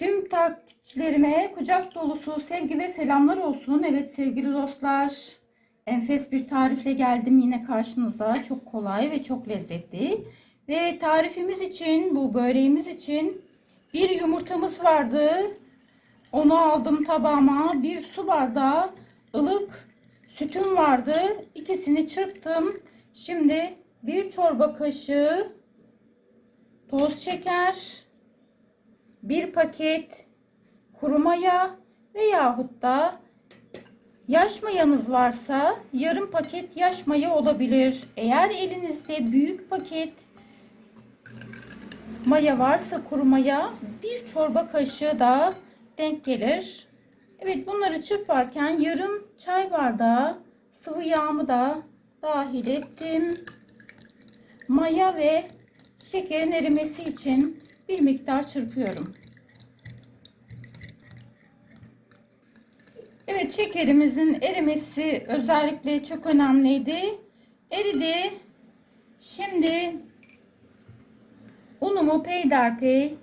Tüm takipçilerime kucak dolusu sevgi ve selamlar olsun. Evet sevgili dostlar, enfes bir tarifle geldim yine karşınıza. Çok kolay ve çok lezzetli. Ve tarifimiz için, bu böreğimiz için bir yumurtamız vardı. Onu aldım tabağıma. Bir su bardağı ılık sütüm vardı. İkisini çırptım. Şimdi bir çorba kaşığı toz şeker, bir paket kuru maya veyahut da yaş mayanız varsa yarım paket yaş maya olabilir. Eğer elinizde büyük paket maya varsa kuru maya bir çorba kaşığı da denk gelir. Evet bunları çırparken yarım çay bardağı sıvı yağımı da dahil ettim. Maya ve şekerin erimesi için bir miktar çırpıyorum. Evet şekerimizin erimesi özellikle çok önemliydi. Eridi. Şimdi unumu peyderpey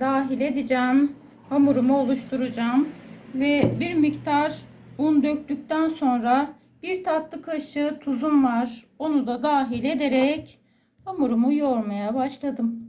dahil edeceğim. Hamurumu oluşturacağım. Ve bir miktar un döktükten sonra bir tatlı kaşığı tuzum var. Onu da dahil ederek hamurumu yoğurmaya başladım.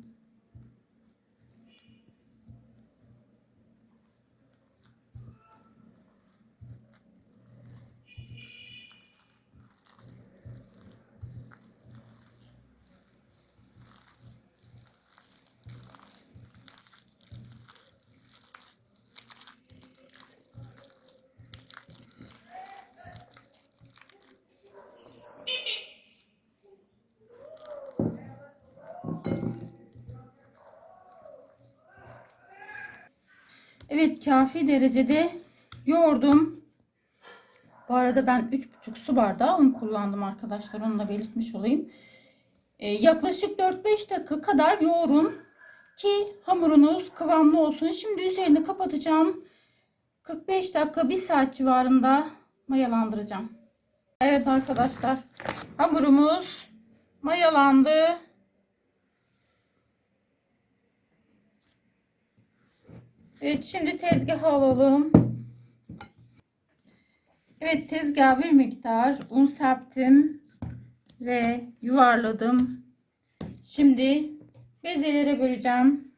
Evet kafi derecede yoğurdum. Bu arada ben 3,5 su bardağı un kullandım arkadaşlar. Onu da belirtmiş olayım. Ee, yaklaşık 4-5 dakika kadar yoğurun ki hamurunuz kıvamlı olsun. Şimdi üzerini kapatacağım. 45 dakika 1 saat civarında mayalandıracağım. Evet arkadaşlar hamurumuz mayalandı. Evet şimdi tezgaha alalım. Evet tezgaha bir miktar un serptim ve yuvarladım. Şimdi bezelere böleceğim.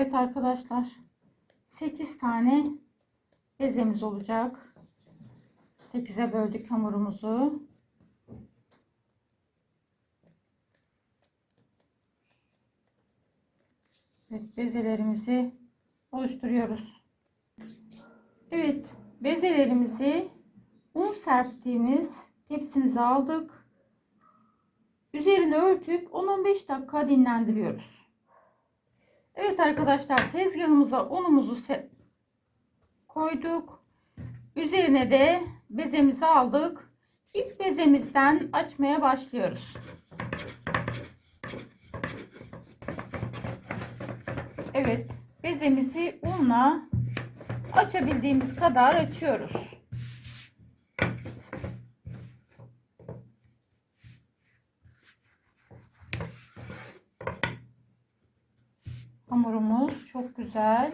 Evet arkadaşlar 8 tane bezemiz olacak. 8'e böldük hamurumuzu. Evet bezelerimizi oluşturuyoruz. Evet bezelerimizi un serptiğimiz tepsimize aldık. Üzerine örtüp 10-15 dakika dinlendiriyoruz. Evet arkadaşlar tezgahımıza unumuzu koyduk. Üzerine de bezemizi aldık. İlk bezemizden açmaya başlıyoruz. Evet bezemizi unla açabildiğimiz kadar açıyoruz. Hamurumuz çok güzel.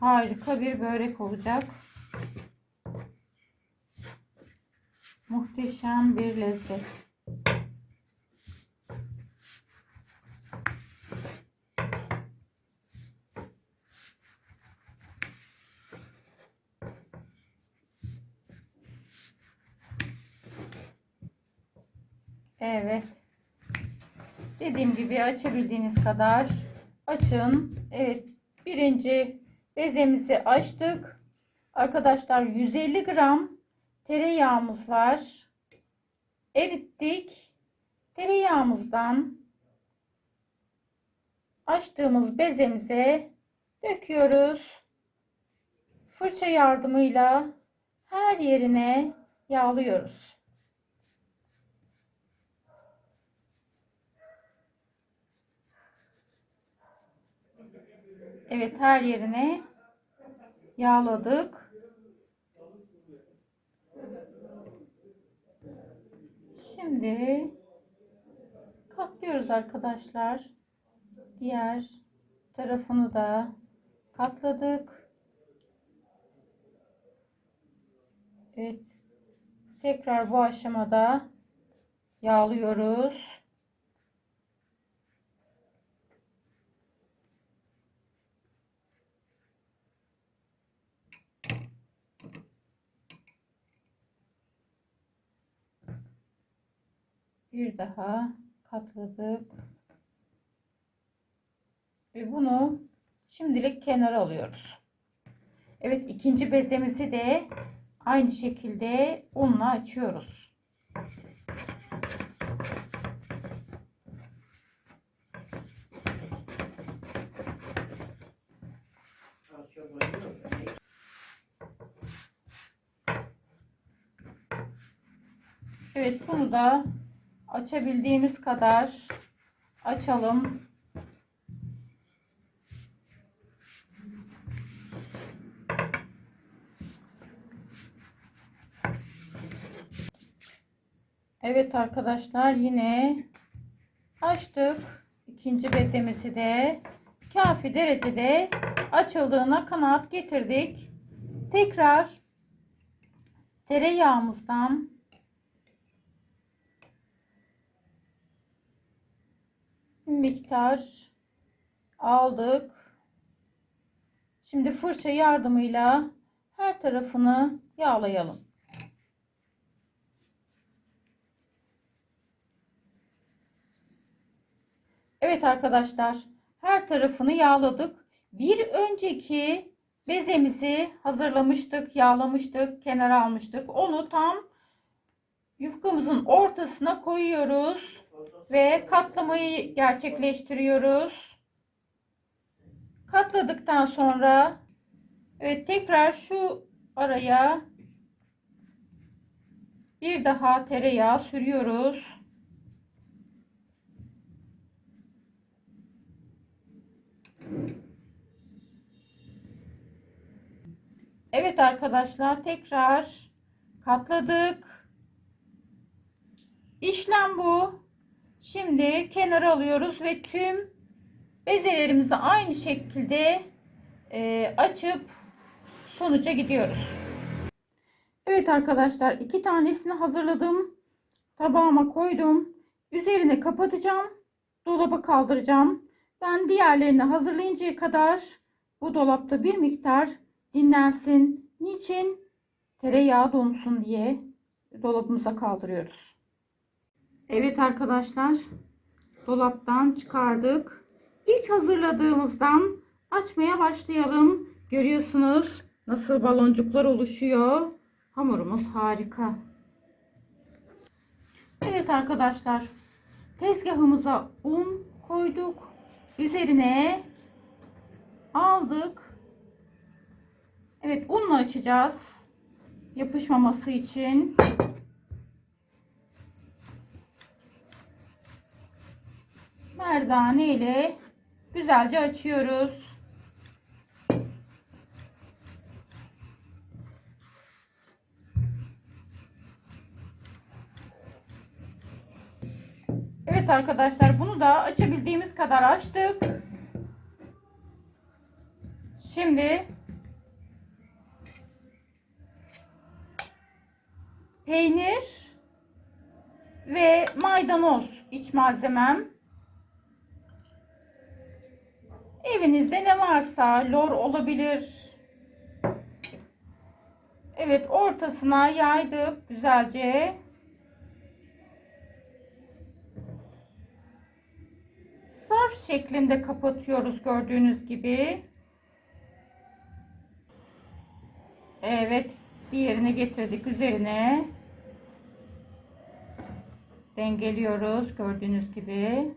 Harika bir börek olacak. Muhteşem bir lezzet. Evet. Dediğim gibi açabildiğiniz kadar açın. Evet. Birinci bezemizi açtık. Arkadaşlar 150 gram tereyağımız var. Erittik. Tereyağımızdan açtığımız bezemize döküyoruz. Fırça yardımıyla her yerine yağlıyoruz. Evet her yerine yağladık. Şimdi katlıyoruz arkadaşlar. Diğer tarafını da katladık. Evet. Tekrar bu aşamada yağlıyoruz. Bir daha katladık. Ve bunu şimdilik kenara alıyoruz. Evet ikinci bezemizi de aynı şekilde unla açıyoruz. Evet bunu da açabildiğimiz kadar açalım. Evet arkadaşlar yine açtık. İkinci bezemizi de kafi derecede açıldığına kanaat getirdik. Tekrar tereyağımızdan miktar aldık. Şimdi fırça yardımıyla her tarafını yağlayalım. Evet arkadaşlar her tarafını yağladık. Bir önceki bezemizi hazırlamıştık, yağlamıştık, kenara almıştık. Onu tam yufkamızın ortasına koyuyoruz ve katlamayı gerçekleştiriyoruz. Katladıktan sonra evet tekrar şu araya bir daha tereyağı sürüyoruz. Evet arkadaşlar tekrar katladık. İşlem bu. Şimdi kenara alıyoruz ve tüm bezelerimizi aynı şekilde e, açıp sonuca gidiyoruz. Evet arkadaşlar iki tanesini hazırladım. Tabağıma koydum. Üzerine kapatacağım. Dolaba kaldıracağım. Ben diğerlerini hazırlayıncaya kadar bu dolapta bir miktar dinlensin. Niçin? Tereyağı donsun diye dolabımıza kaldırıyoruz. Evet arkadaşlar dolaptan çıkardık. İlk hazırladığımızdan açmaya başlayalım. Görüyorsunuz nasıl baloncuklar oluşuyor. Hamurumuz harika. Evet arkadaşlar tezgahımıza un koyduk. Üzerine aldık. Evet unla açacağız. Yapışmaması için. Merdane ile güzelce açıyoruz. Evet arkadaşlar bunu da açabildiğimiz kadar açtık. Şimdi peynir ve maydanoz iç malzemem. Evinizde ne varsa lor olabilir. Evet ortasına yaydık güzelce. Zarf şeklinde kapatıyoruz gördüğünüz gibi. Evet diğerini getirdik üzerine. Dengeliyoruz gördüğünüz gibi.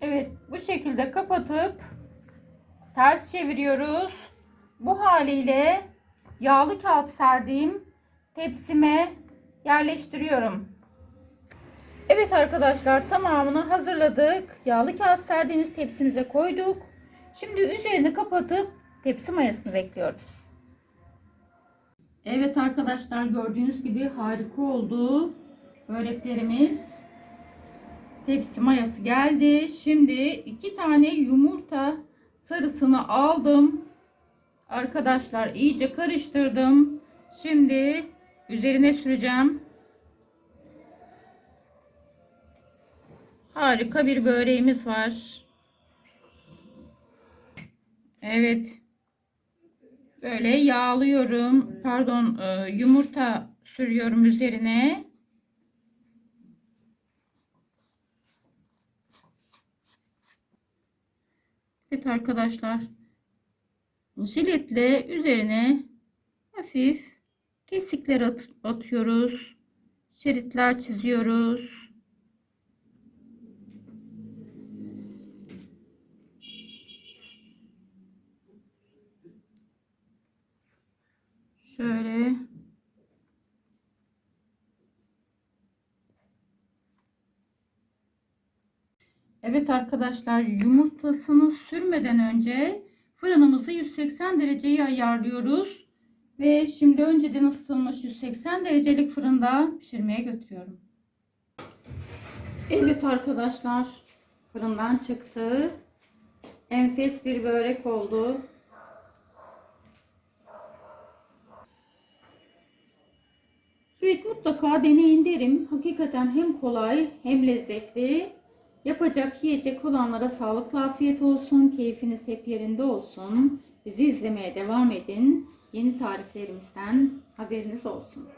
Evet bu şekilde kapatıp ters çeviriyoruz bu haliyle yağlı kağıt serdiğim tepsime yerleştiriyorum. Evet arkadaşlar tamamını hazırladık. Yağlı kağıt serdiğimiz tepsimize koyduk. Şimdi üzerini kapatıp tepsi mayasını bekliyoruz. Evet arkadaşlar gördüğünüz gibi harika oldu. Böreklerimiz tepsi mayası geldi. Şimdi iki tane yumurta sarısını aldım. Arkadaşlar iyice karıştırdım. Şimdi üzerine süreceğim. Harika bir böreğimiz var. Evet. Böyle yağlıyorum. Pardon, e, yumurta sürüyorum üzerine. Evet arkadaşlar. Jiletle üzerine hafif kesikler at- atıyoruz. Şeritler çiziyoruz. Evet arkadaşlar yumurtasını sürmeden önce fırınımızı 180 dereceye ayarlıyoruz. Ve şimdi önceden ısıtılmış 180 derecelik fırında pişirmeye götürüyorum. Evet arkadaşlar fırından çıktı. Enfes bir börek oldu. Evet mutlaka deneyin derim. Hakikaten hem kolay hem lezzetli. Yapacak yiyecek olanlara sağlıklı afiyet olsun. Keyfiniz hep yerinde olsun. Bizi izlemeye devam edin. Yeni tariflerimizden haberiniz olsun.